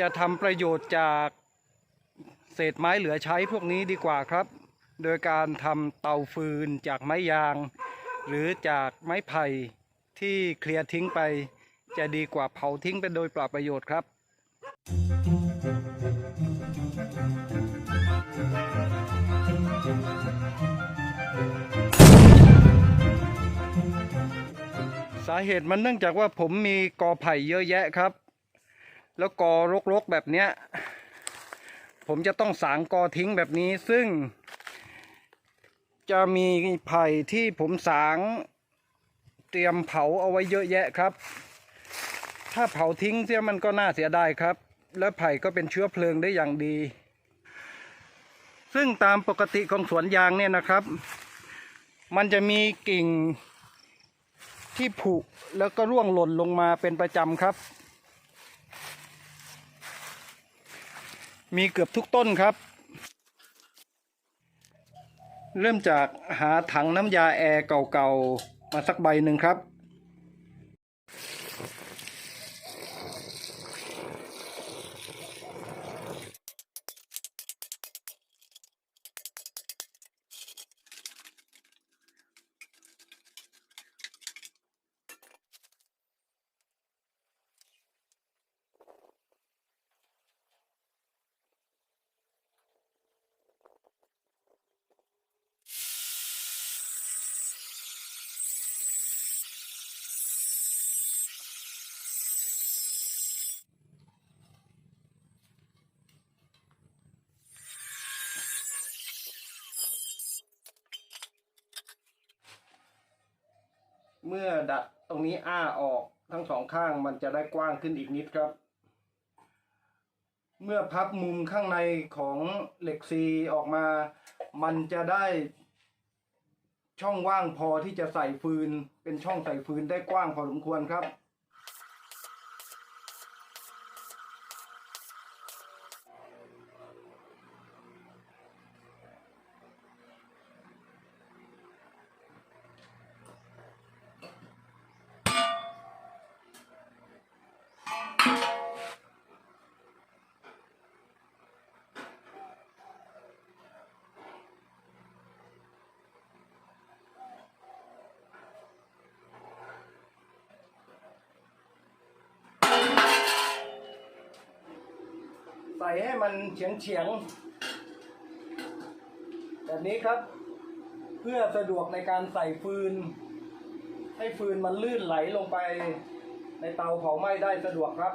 จะทำประโยชน์จากเศษไม้เหลือใช้พวกนี้ดีกว่าครับ โดยการทำเตาฟืนจากไม้ยาง หรือจากไม้ไผ่ที่เคลียร์ทิ้งไป จะดีกว่าเผาทิ้งไปโดยเปล่าประโยชน์ครับสาเหตุมันเนื่องจากว่าผมมีกอไผ่เยอะแยะครับ แล้วกอรกๆแบบเนี้ย ผมจะต้องสางกอทิ้งแบบนี้ซึ่ง จะมีไผ่ที่ผมสางเตรียมเผาเอาไว้เยอะแยะครับ ถ้าเผาทิ้งเสียมันก็น่าเสียดายครับ และไผ่ก็เป็นเชื้อเพลิงได้อย่างดี ซึ่งตามปกติของสวนยางเนี่ยนะครับ มันจะมีกิ่งที่ผุแล้วก็ร่วงหล่นลงมาเป็นประจำครับ มีเกือบทุกต้นครับ เริ่มจากหาถังน้ำยาแอร์เก่าๆ มาสักใบหนึ่งครับ เมื่อดัดตรงนี้อ้าออกทั้งสองข้างมันจะได้กว้างขึ้นอีกนิดครับ เมื่อพับมุมข้างในของเหล็กซีออกมา มันจะได้ช่องว่างพอที่จะใส่ฟืน เป็นช่องใส่ฟืนได้กว้างพอสมควรครับ ใส่ให้มันเฉียงเฉียงๆแบบนี้ครับ เพื่อสะดวกในการใส่ฟืน ให้ฟืนมันลื่นไหลลงไป ในเตาเผาไหม้ได้สะดวกครับ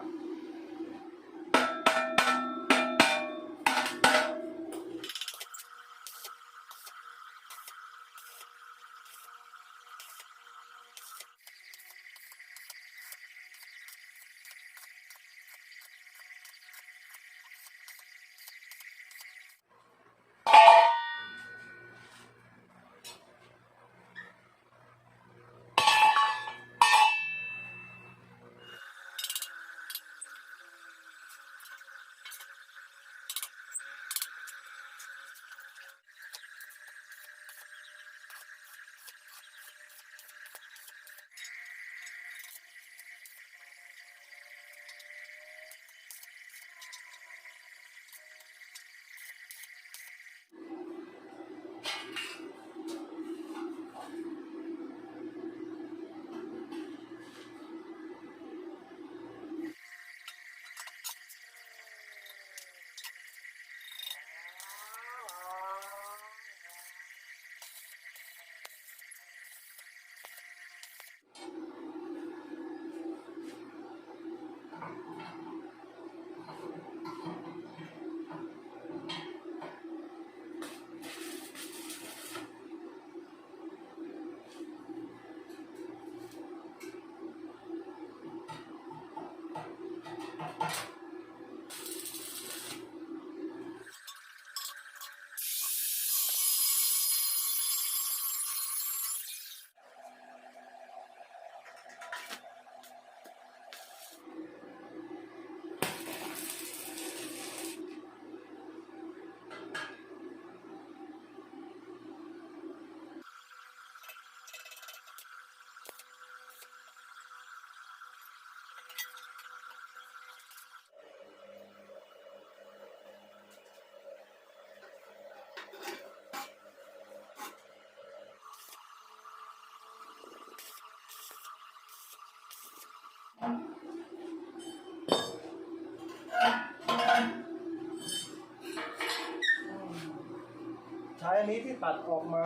ช้อันนี้ที่ตัดออกมา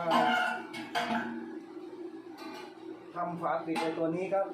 ทำฝาปิดในตัวนี้ครับ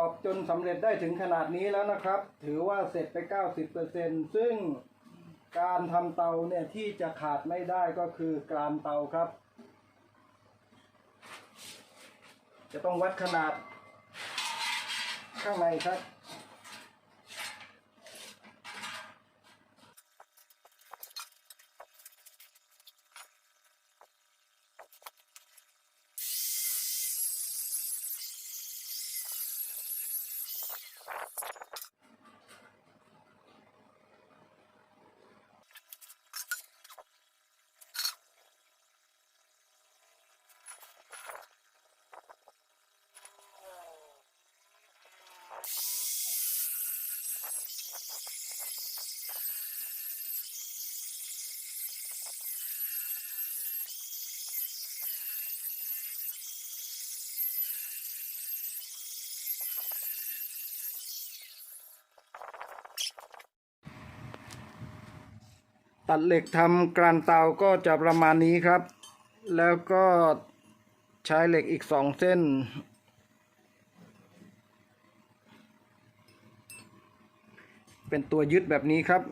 อบจนสำเร็จได้ถึงขนาดนี้แล้วนะครับ ถือว่าเสร็จไป 90%ซึ่งการทำเตาเนี่ยที่จะขาดไม่ได้ก็คือกรามเตาครับ จะต้องวัดขนาดข้างในครับ ตัดเหล็กทำกรานเตาก็จะประมาณนี้ครับ แล้วก็ใช้เหล็กอีกสองเส้น เป็นตัวยึดแบบนี้ครับ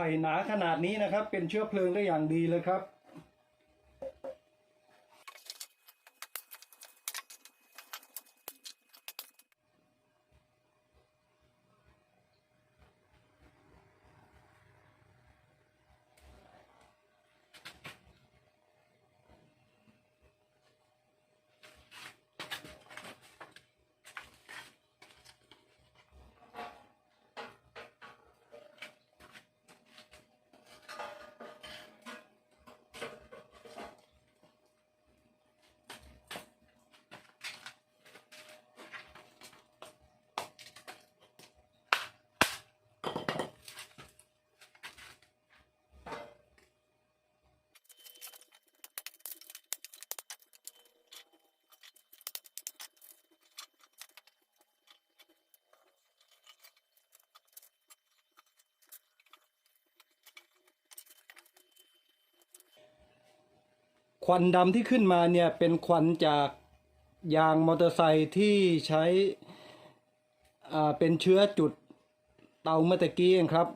ไผ่หนาขนาดนี้นะครับ เป็นเชื้อเพลิงได้อย่างดีเลยครับ ควันดำที่ขึ้นมาเนี่ยเป็นควันจากยางมอเตอร์ไซค์ที่ใช้อ่าเป็นเชื้อจุดเตาเมื่อตะกี้เองครับ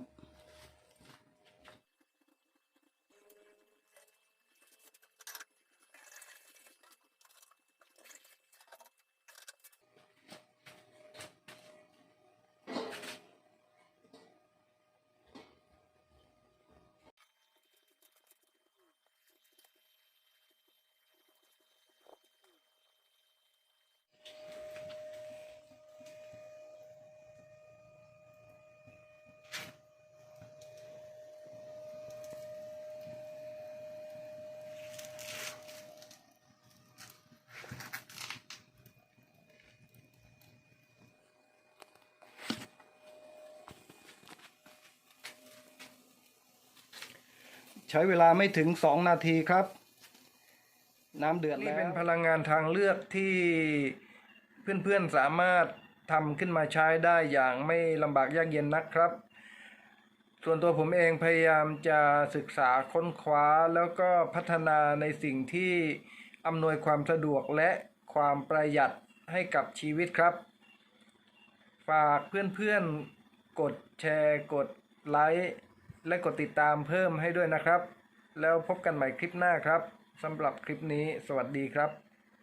ใช้เวลาไม่ถึงสองนาทีครับ น้ำเดือดแล้วนี่เป็นพลังงานทางเลือกที่เพื่อนๆสามารถทำขึ้นมาใช้ได้อย่างไม่ลำบากยากเย็นนักครับ ส่วนตัวผมเองพยายามจะศึกษาค้นคว้าแล้วก็พัฒนาในสิ่งที่อำนวยความสะดวกและความประหยัดให้กับชีวิตครับ ฝากเพื่อนๆกดแชร์กดไลค์ และกดติดตามเพิ่มให้ด้วยนะครับ แล้วพบกันใหม่คลิปหน้าครับสำหรับคลิปนี้สวัสดีครับ